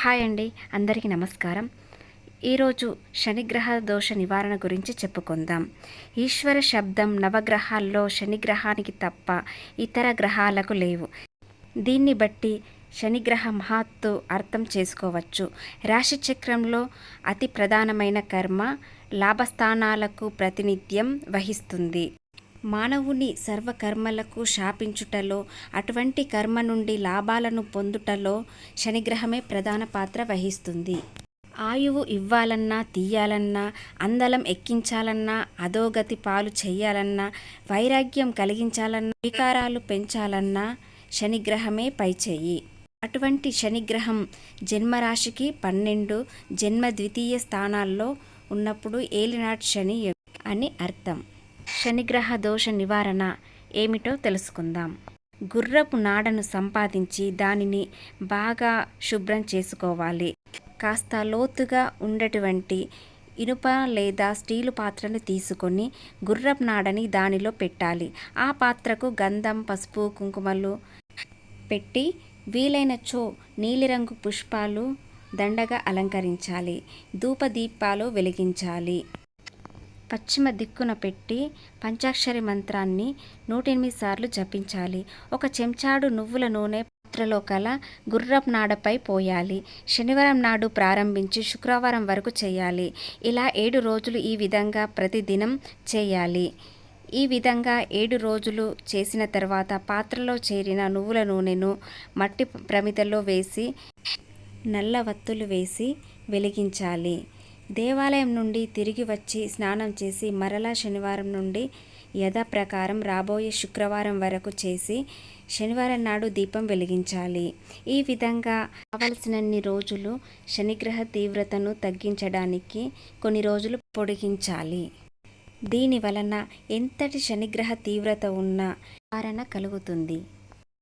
Hi అండి అందరికీ నమస్కారం. ఈరోజు శనిగ్రహ దోష నివారణ గురించి చెప్పుకుందాం. ఈశ్వర శబ్దం నవగ్రహాల్లో శనిగ్రహానికి తప్ప ఇతర గ్రహాలకు లేవు. దీన్ని బట్టి శనిగ్రహ మహత్తు అర్థం చేసుకోవచ్చు. రాశి చక్రంలో అతి ప్రధానమైన కర్మ లాభస్థానాలకు ప్రాతినిధ్యం వహిస్తుంది. మానవుని సర్వకర్మలకు శాపించుటలో అటువంటి కర్మ నుండి లాభాలను పొందుటలో శనిగ్రహమే ప్రధాన పాత్ర వహిస్తుంది. ఆయువు ఇవ్వాలన్నా తీయాలన్నా అందలం ఎక్కించాలన్నా అధోగతి పాలు చేయాలన్నా వైరాగ్యం కలిగించాలన్నా వికారాలు పెంచాలన్నా శనిగ్రహమే పైచేయి అటువంటి శనిగ్రహం జన్మరాశికి పన్నెండు జన్మ ద్వితీయ స్థానాల్లో ఉన్నప్పుడు ఏలినాటి శని అని అర్థం. శనిగ్రహ దోష నివారణ ఏమిటో తెలుసుకుందాం. గుర్రపు నాడను సంపాదించి దానిని బాగా శుభ్రం చేసుకోవాలి. కాస్త లోతుగా ఉండేటువంటి ఇనుప లేదా స్టీలు పాత్రను తీసుకొని గుర్రపు నాడని దానిలో పెట్టాలి. ఆ పాత్రకు గంధం పసుపు కుంకుమలు పెట్టి వీలైనచో నీలిరంగు పుష్పాలు దండగా అలంకరించాలి. ధూపదీపాలు వెలిగించాలి. పశ్చిమ దిక్కున పెట్టి పంచాక్షరి మంత్రాన్ని నూటెనిమిది సార్లు జపించాలి. ఒక చెంచాడు నువ్వుల నూనె పాత్రలో కల గుర్రపు నాడపై పోయాలి. శనివారం నాడు ప్రారంభించి శుక్రవారం వరకు చేయాలి. ఇలా ఏడు రోజులు ఈ విధంగా ప్రతిదినం చేయాలి. ఈ విధంగా ఏడు రోజులు చేసిన తర్వాత పాత్రలో చేరిన నువ్వుల నూనెను మట్టి ప్రమిదలో వేసి నల్ల వత్తులు వేసి వెలిగించాలి. దేవాలయం నుండి తిరిగి వచ్చి స్నానం చేసి మరలా శనివారం నుండి యథాప్రకారం రాబోయే శుక్రవారం వరకు చేసి శనివారం నాడు దీపం వెలిగించాలి. ఈ విధంగా కావలసినన్ని రోజులు శనిగ్రహ తీవ్రతను తగ్గించడానికి కొన్ని రోజులు పొడిగించాలి. దీని వలన ఎంతటి శనిగ్రహ తీవ్రత ఉన్నా కారణ కలుగుతుంది.